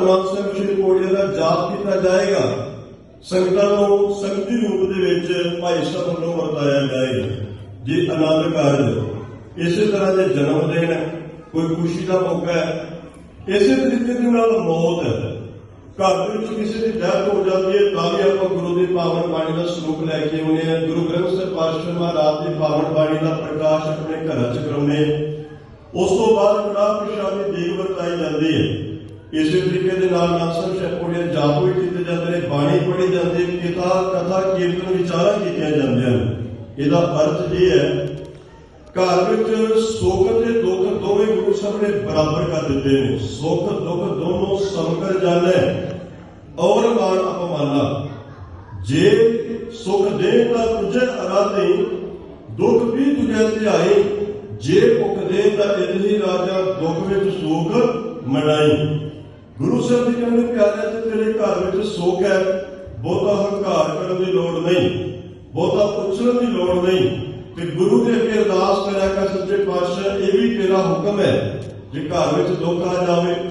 ਨਾਮ ਸਾਹਿਬ ਸ਼੍ਰੀ ਕੋੜੀਆ ਦਾ ਜਾਪ ਕੀਤਾ ਜਾਏਗਾ, ਸੰਗਤਾਂ ਨੂੰ ਸੰਗਤੀ ਰੂਪ ਦੇ ਵਿੱਚ ਭਾਈ ਸਾਹਿਬ ਵੱਲੋਂ ਵਰਤਾਇਆ ਜਾਏਗਾ। ਜੇ ਆਨੰਦ ਕਾਰਜ ਇਸੇ ਤਰ੍ਹਾਂ ਦੇ ਜਨਮ ਦਿਨ ਕੋਈ ਖੁਸ਼ੀ ਦਾ ਮੌਕਾ ਹੈ, ਇਸੇ ਤਰੀਕੇ ਦੇ ਨਾਲ ਮੌਤ ਹੈ। ਘਰ ਦੇ ਵਿੱਚ ਕਿਸੇ ਦੀ ਡੈਥ ਹੋ ਜਾਂਦੀ ਹੈ, ਤਾਂ ਵੀ ਆਪਾਂ ਗੁਰੂ ਦੀ ਪਾਵਨ ਬਾਣੀ ਦਾ ਸਰੂਪ ਲੈ ਕੇ ਆਉਂਦੇ ਹਾਂ। ਗੁਰੂ ਗ੍ਰੰਥ ਸਾਹਿਬ ਪਾਤਸ਼ਾਹ ਮਹਾਰਾਜ ਦੀ ਪਾਵਨ ਬਾਣੀ ਦਾ ਪ੍ਰਕਾਸ਼ ਆਪਣੇ ਘਰਾਂ 'ਚ ਕਰਾਉਂਦੇ ਉਸ ਤੋਂ ਬਾਅਦ ਕੜਾ ਪ੍ਰਸ਼ਾਦ ਦੀ ਦੇਗ ਵਰਤਾਈ ਜਾਂਦੀ ਹੈ। ਇਸੇ ਤਰੀਕੇ ਦੇ ਨਾਲ ਨਾਸਰ ਸ਼ੈਪੋੜੀਆਂ ਜਾਪ ਵੀ ਕੀਤੇ ਜਾਂਦੇ ਨੇ, ਬਾਣੀ ਪੜ੍ਹੀ ਜਾਂਦੀ ਹੈ ਕਿਤਾ ਕਥਾ, ਕੀਰਤਨ ਵਿਚਾਰਾਂ ਕੀਤੀਆਂ ਜਾਂਦੀਆਂ ਨੇ। ਇਹਦਾ ਅਰਥ ਇਹ ਹੈ, ਘਰ ਵਿੱਚ ਸੁੱਖ ਤੇ ਦੁੱਖ ਦੋਵੇਂ ਗੁਰੂ ਸਾਹਿਬ ਨੇ ਬਰਾਬਰ ਕਰ ਦਿੱਤੇ ਨੇ। ਸੁੱਖ, ਦੁੱਖ ਦੋਨੋਂ ਸਮਕਰ ਜਾਣੇ ਔਰ ਮਾਨ ਅਪਮਾਨਾ। ਜੇ ਸੁਖ ਦੇਣ ਦਾ ਤੁਝੇ ਅਰਾਧੇ ਦੁੱਖ ਵੀ ਤੁਝੇ ਧਿਆਏ ਜੇ ਭੁੱਖ ਦੇਣ ਦਾ ਇਤਨੀ ਰਾਜਾ ਦੁੱਖ ਵਿੱਚ ਸੁਖ ਮਨਾਈ। ਗੁਰੂ ਸਾਹਿਬ ਜੀ ਕਹਿੰਦੇ, ਪਿਆਰਿਆ, ਤੇ ਤੇਰੇ ਘਰ ਵਿੱਚ ਸੋਖ ਹੈ। ਬਹੁਤਾ ਹੰਕਾਰ ਕਰਨ ਦੀ ਲੋੜ ਨਹੀਂ। ਬਹੁਤਾ ਪੁੱਛਣ ਦੀ ਲੋੜ ਨਹੀਂ। ਤੇ ਗੁਰੂ ਦੇ ਅੱਗੇ ਅਰਦਾਸ ਕਰਿਆ ਕਰ, ਸੱਚੇ ਪਾਤਸ਼ਾਹ, ਇਹ ਵੀ ਤੇਰਾ ਹੁਕਮ ਹੈ। ਜੇ ਘਰ ਵਿੱਚ ਦੁੱਖ ਆ ਜਾਵੇ